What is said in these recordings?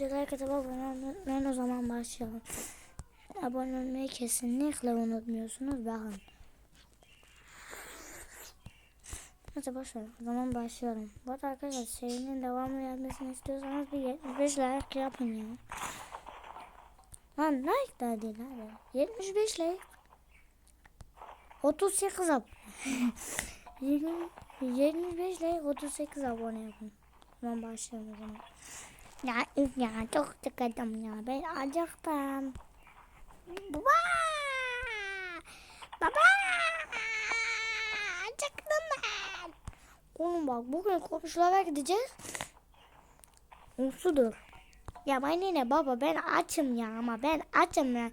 Herkese abone olmayı o zaman başlayalım. Abone olmayı kesinlikle unutmuyorsunuz. Bakın. Neyse boşver. O zaman başlıyorum. Bu arada arkadaşlar serinin devamı gelmesini istiyorsanız bir 75 like yapın ya. Lan like da değil abi. 75 like. 38 abone. 20, 75 like 38 abone yapın. Tamam başlayalım o zaman. Ya ya çok sıkıldım ya ben acıktım. Baba! Baba! Acıktım ben. Oğlum bak bugün komşulara gideceğiz. Unsudur. Ya bana ne baba ben açım ya ama ben açım ya.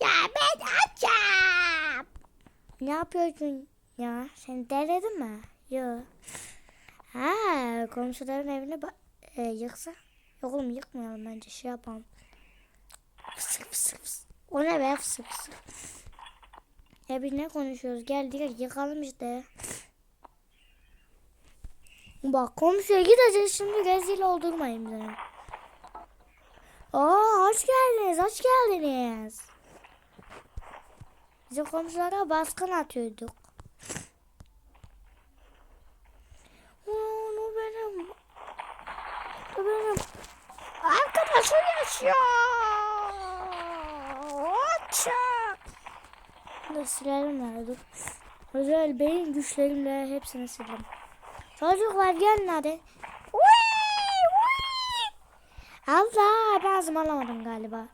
Ya ben açım. Ne yapıyorsun ya? Sen deledin mi? Yok. Ha komşuların evine e, yıksa. Yok oğlum yıkmayalım bence şey yapalım. Fısık fısık fısık. O ne be fısık fısık. Ya biz ne konuşuyoruz? Gel direkt yıkalım işte. Bak komşuya gideceğiz şimdi rezil oldurmayın beni. Aa hoş geldiniz, hoş geldiniz. Bizim komşulara baskın atıyorduk. Aa, o benim. O benim. Yaşıyor. Açak. Dur silerim dur. Özel beyin güçlerimle hepsini sildim. Çocuklar gelin hadi. Allah ben ısmarlamadım galiba.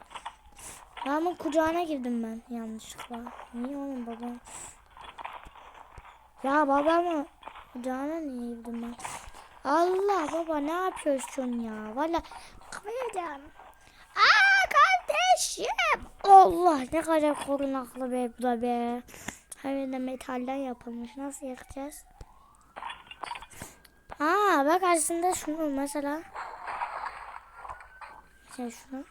Babamın kucağına girdim ben yanlışlıkla. Niye oğlum babam? Ya babamı kucağına niye girdim ben? Allah baba ne yapıyorsun ya? Valla kayacağım. Kardeşim. Allah ne kadar korunaklı be bu da be. Hem de metalden yapılmış. Nasıl yakacağız? Aa bak aslında şunu mesela. Mesela şunu.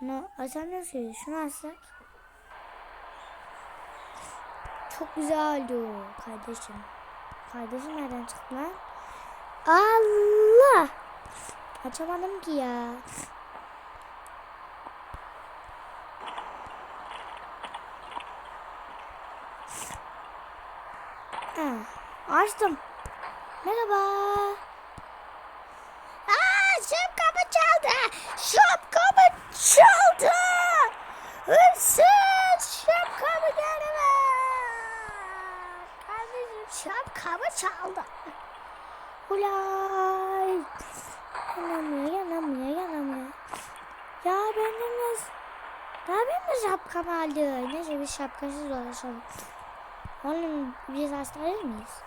Bunu açamıyoruz ki. Şunu açsak. Çok güzel oldu kardeşim. Kardeşim nereden çıktı lan? Allah! Açamadım ki ya. Ha, açtım. Merhaba. Aa, şapkamı çaldı. Şapkamı çaldı. Hırsız şapkamı geri ver. Kardeşim şapkamı çaldı. Ulay. Yanamıyor, yanamıyor, yanamıyor. Ya benim de... Ya benim de şapkam aldı. Neyse biz şapkasız dolaşalım. Oğlum biz hasta değil miyiz?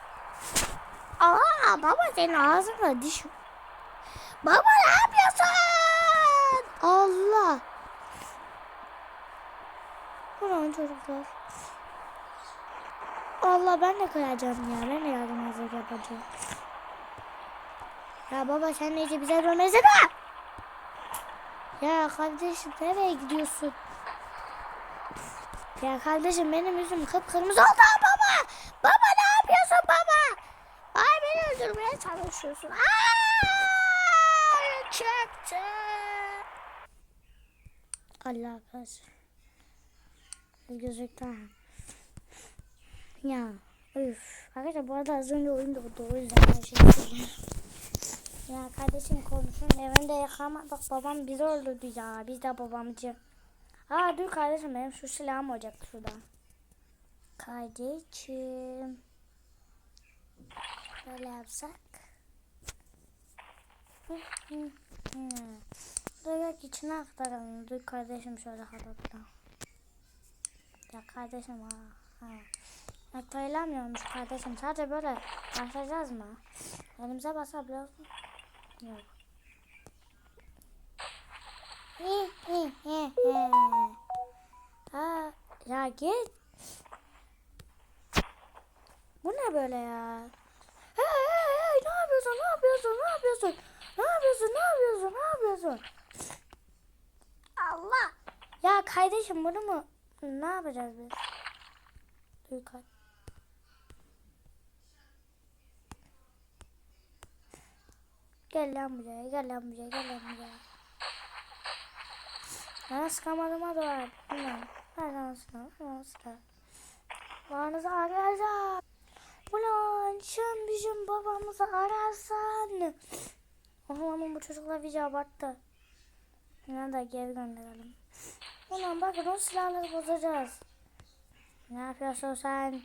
Aa baba senin ağzına diş... Baba ne yapıyorsun? Allah. Ulan çocuklar. Allah ben de koyacağım ya. Ben de yardımcılık yapacağım. Ya baba sen neyse bize dönmesene. Ya kardeşim nereye gidiyorsun? Ya kardeşim benim yüzüm kıpkırmızı oldu baba. Baba ne yapıyorsun baba? Ay beni öldürmeye çalışıyorsun. Aa, çıktı. Allah kahretsin. Gözükten. Ya üf. Arkadaşlar bu arada az önce oyun doğdu. O yüzden her söylüyorum. Ya kardeşim konuşun evinde yakamadık. Babam bizi öldürdü ya. Biz de babamcı. Aa dur kardeşim benim şu silahım olacak şurada. Kardeşim. Böyle yapsak. Yok içine aktaralım. Dur kardeşim şöyle hatta. Ya kardeşim ha. ha. Hatırlamıyormuş kardeşim. Sadece böyle başlayacağız mı? Elimize basabiliyor musun? Yok. Git. Bu ne böyle ya? Hey hey hey ne yapıyorsun? Ne yapıyorsun? Ne yapıyorsun? Ne yapıyorsun? Ne yapıyorsun? Ne yapıyorsun? Allah. Ya kardeşim bunu mu? Ne yapacağız biz? Dur kay. Gel lan buraya, gel lan buraya, gel lan buraya. Ben sıkamadıma doğar. Bilmem. Ben lan sıkam, ben sıkam. Babanızı ararsan. Ulan sen bizim babamızı ararsan. Oğlum bu çocuklar bizi abarttı. Yine de geri gönderelim. Ulan bakın o silahları bozacağız. Ne yapıyorsun sen?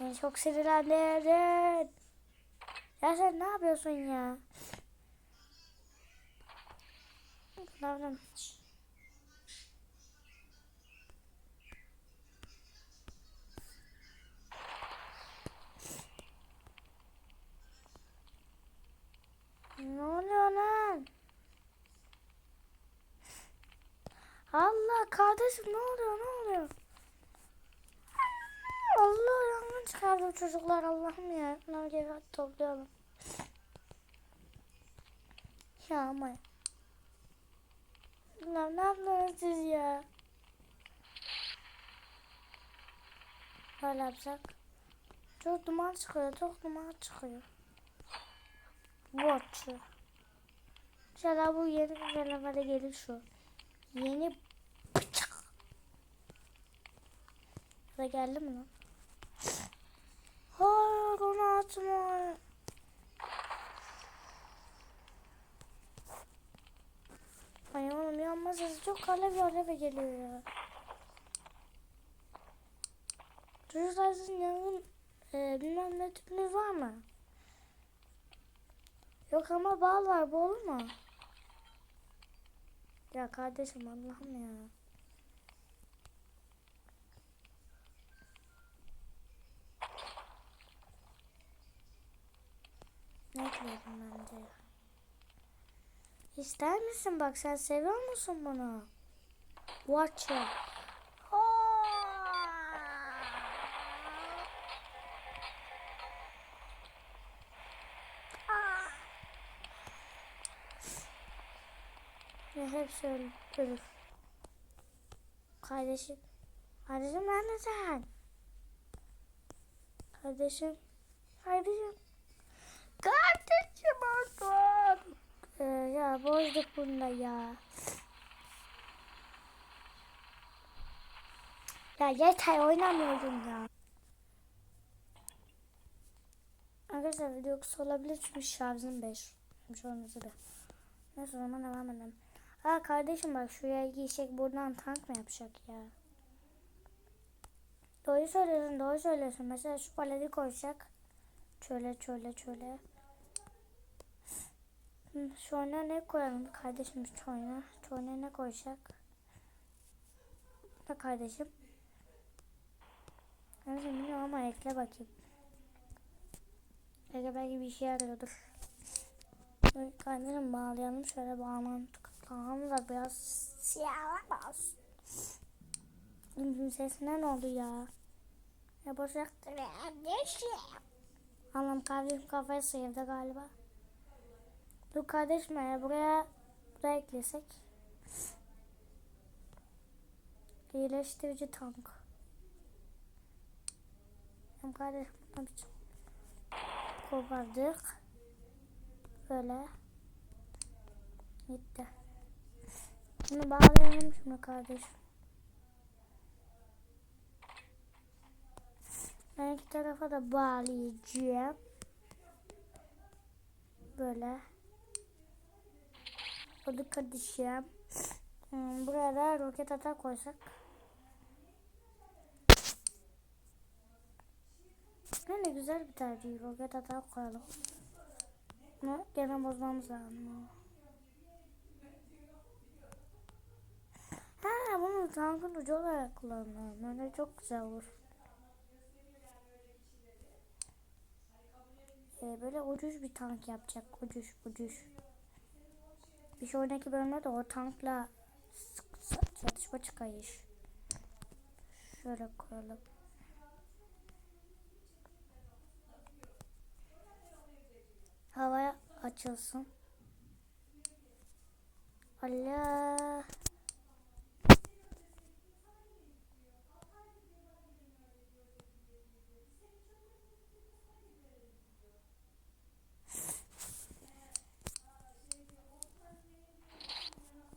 Beni çok sinirlendirdin. Ya sen ne yapıyorsun ya? Pardon. Ne oluyor lan? Allah kardeşim ne oluyor ne oluyor? Allah yangın çıkardı çocuklar Allah'ım ya. Bunları geri toplayalım. Ya ama. Lan ne yaptınız siz ya? Böyle yapsak. Çok duman çıkıyor, çok duman çıkıyor. Watch. İnşallah bu yeni güncellemede gelir şu. Yeni bıçak. Da geldi mi lan? Hayır onu atma. Ay oğlum yanma sesi çok alev alev geliyor ya. Çocuklar sizin yangın e, bilmem ne tüpünüz var mı? Yok ama bal var bu olur mu? Ya kardeşim Allah'ım ya. Ne ekledim bence? İster misin bak sen seviyor musun bunu? Watch it. Hepsi ölür. ölür. Kardeşim. Kardeşim neredesin? Kardeşim. Kardeşim. Kardeşim oldum. Ee, ya bozduk bunda ya. Ya yeter oynamıyorum ya. Arkadaşlar video kısa olabilir çünkü şarjım 5. Şarjımızı bir. Neyse o zaman devam edelim. Ha kardeşim bak şuraya giysek buradan tank mı yapacak ya? Doğru söylüyorsun doğru söylüyorsun. Mesela şu paleti koysak. Şöyle şöyle şöyle. Oyuna ne koyalım kardeşim? Şu oyuna ne koyacak? Ne kardeşim? Neyse bilmiyorum ama ekle bakayım. Belki belki bir işe yarıyordur. Kardeşim bağlayalım şöyle bağlantık. Tamam da biraz siyahlamaz. Bizim sesine ne oldu ya? Yapacaktır ya. Ne şey? Anlam kardeşim kafayı sıyırdı galiba. Dur kardeşim ya buraya buraya eklesek. İyileştirici tank. Hem kardeşim buradan bir kopardık. Böyle. Gitti. Bunu bağlayalım şunu kardeşim. Ben iki tarafa da bağlayacağım. Böyle. Oldu kardeşim. Hmm, buraya da roket atar koysak. Ne güzel bir tercih. Roket atar koyalım. Bunu gene bozmamız lazım. Bunu tankın ucu olarak kullanalım. Öyle çok güzel olur. Ee, böyle ucuz bir tank yapacak. Ucuz ucuz. Bir sonraki bölümde de o tankla çatışma çıkayış. Şöyle koyalım. Havaya açılsın. Allah.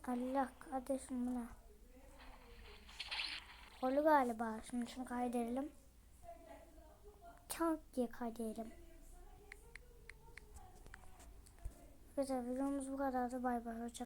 Allah kardeşim bu ne? Kolu galiba. Şimdi şunu kaydıralım. Çok diye kaydıralım. Güzel videomuz bu kadardı. Bay bay. Hoşça